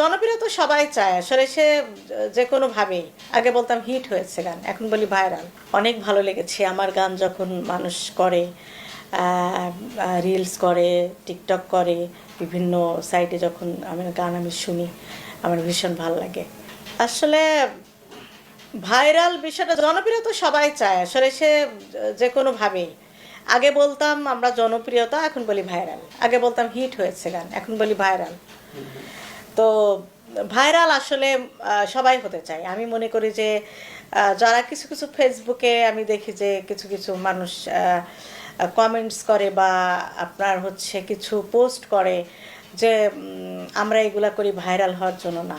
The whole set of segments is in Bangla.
জনপ্রিয় তো সবাই চায়। আসলে সে, যে কোনো ভাবেই। আগে বলতাম হিট হয়েছে গান, এখন বলি ভাইরাল। অনেক ভালো লেগেছে। আমার গান যখন মানুষ করে রিলস করে টিকটক করে, বিভিন্ন সাইটে যখন আমার গান আমি শুনি, আমার ভীষণ ভালো লাগে। আসলে ভাইরাল বিষয়টা জনপ্রিয় তো সবাই চায়। আসলে সে, যে কোনো ভাবেই। আগে বলতাম আমরা জনপ্রিয়তা, এখন বলি ভাইরাল। আগে বলতাম হিট হয়েছে গান, এখন বলি ভাইরাল। তো ভাইরাল আসলে সবাই হতে চায়। আমি মনে করি যে যারা কিছু কিছু ফেসবুকে আমি দেখি যে কিছু কিছু মানুষ কমেন্টস করে বা আপনার হচ্ছে কিছু পোস্ট করে যে আমরা এগুলা করি ভাইরাল হওয়ার জন্য না।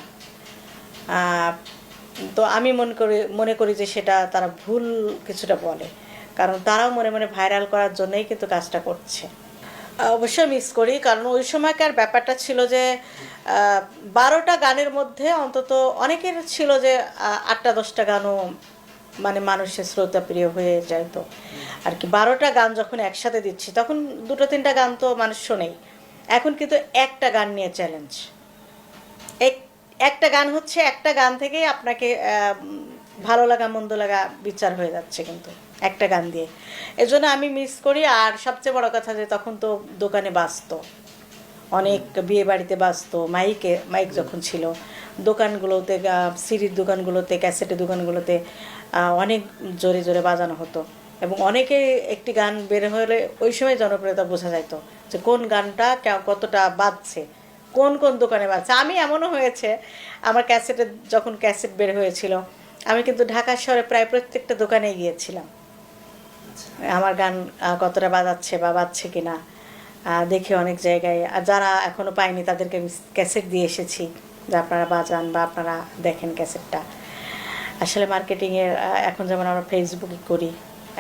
তো আমি মনে করি মনে করি যে সেটা তারা ভুল কিছুটা বলে। কারণ তারাও মনে মনে ভাইরাল করার জন্যই কিন্তু কাজটা করছে। অবশ্যই মিস করি। কারণ ওই সময়কার ব্যাপারটা ছিল যে বারোটা গানের মধ্যে অন্তত অনেকের ছিল যে আটটা, দশটা গানও মানে মানুষের শ্রোতা প্রিয় হয়ে যাইতো আর কি বারোটা গান যখন একসাথে দিচ্ছি, তখন দুটো, তিনটা গান তো মানুষ শোনেই। এখন কিন্তু একটা গান নিয়ে চ্যালেঞ্জ এক- একটা গান হচ্ছে একটা গান থেকেই আপনাকে ভালো লাগা মন্দ লাগা বিচার হয়ে যাচ্ছে কিন্তু একটা গান দিয়ে। এজন্য আমি মিস করি আর সবচেয়ে বড় কথা যে তখন তো দোকানে বাঁচতো অনেক বিয়ে বাড়িতে বাঁচতো মাইকে মাইক যখন ছিল। দোকানগুলোতে সিডির দোকানগুলোতে ক্যাসেটের দোকানগুলোতে অনেক জোরে জোরে বাজানো হতো। এবং অনেকে একটি গান বের হলে ওই সময় জনপ্রিয়তা বোঝা যাইতো যে কোন গানটা কতটা বাজছে কোন কোন দোকানে বাজছে। আমি এমনও হয়েছে আমার ক্যাসেটে যখন ক্যাসেট বের হয়েছিল আমি কিন্তু ঢাকা শহরে প্রায় প্রত্যেকটা দোকানে গিয়েছিলাম। আমার গান কতটা বাজাচ্ছে বা বাজছে কিনা দেখে অনেক জায়গায়, আর যারা এখনও পায়নি তাদেরকে আমি ক্যাসেট দিয়ে এসেছি, যে আপনারা বাজান বা আপনারা দেখেন ক্যাসেটটা। আসলে মার্কেটিংয়ের এখন যেমন আমরা ফেসবুকে করি,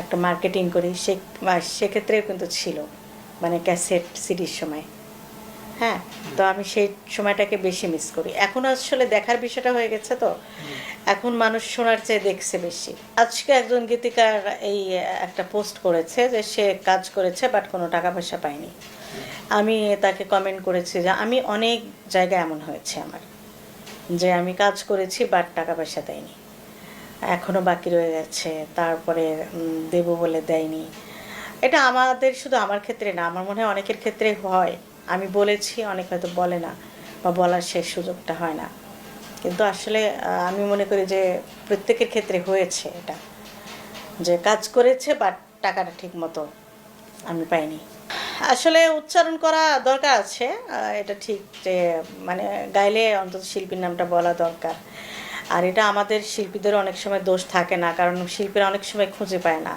একটা মার্কেটিং করি, সে সেক্ষেত্রেও কিন্তু ছিল মানে ক্যাসেট, সিডির সময়। হ্যাঁ তো আমি সেই সময়টাকে বেশি মিস করি। এখন আসলে দেখার বিষয়টা হয়ে গেছে তো। এখন মানুষ শোনার চেয়ে দেখছে বেশি। আজকে একজন গীতিকার এই একটা পোস্ট করেছে যে সে কাজ করেছে বাট কোনো টাকা পয়সা পায়নি। আমি তাকে কমেন্ট করেছি যে, আমি অনেক জায়গায় এমন হয়েছে আমার। যে আমি কাজ করেছি বাট টাকা পয়সা দেয়নি। এখনও বাকি রয়ে গেছে, তারপরে দেবো বলে দেয়নি। এটা আমাদের শুধু আমার ক্ষেত্রে না, আমার মনে হয় অনেকের ক্ষেত্রে হয়। আমি বলেছি, অনেক হয়তো বলে না বা বলার শেষ সুযোগটা হয় না। কিন্তু আসলে আমি মনে করি যে প্রত্যেকের ক্ষেত্রে হয়েছে এটা। যে কাজ করেছে বাট টাকাটা ঠিক মতো আমি পাইনি। আসলে উচ্চারণ করা দরকার আছে এটা ঠিক যে মানে গাইলে অন্তত শিল্পীর নামটা বলা দরকার। আর এটা আমাদের শিল্পীদের অনেক সময় দোষ থাকে না, কারণ শিল্পীরা অনেক সময় খুঁজে পায় না।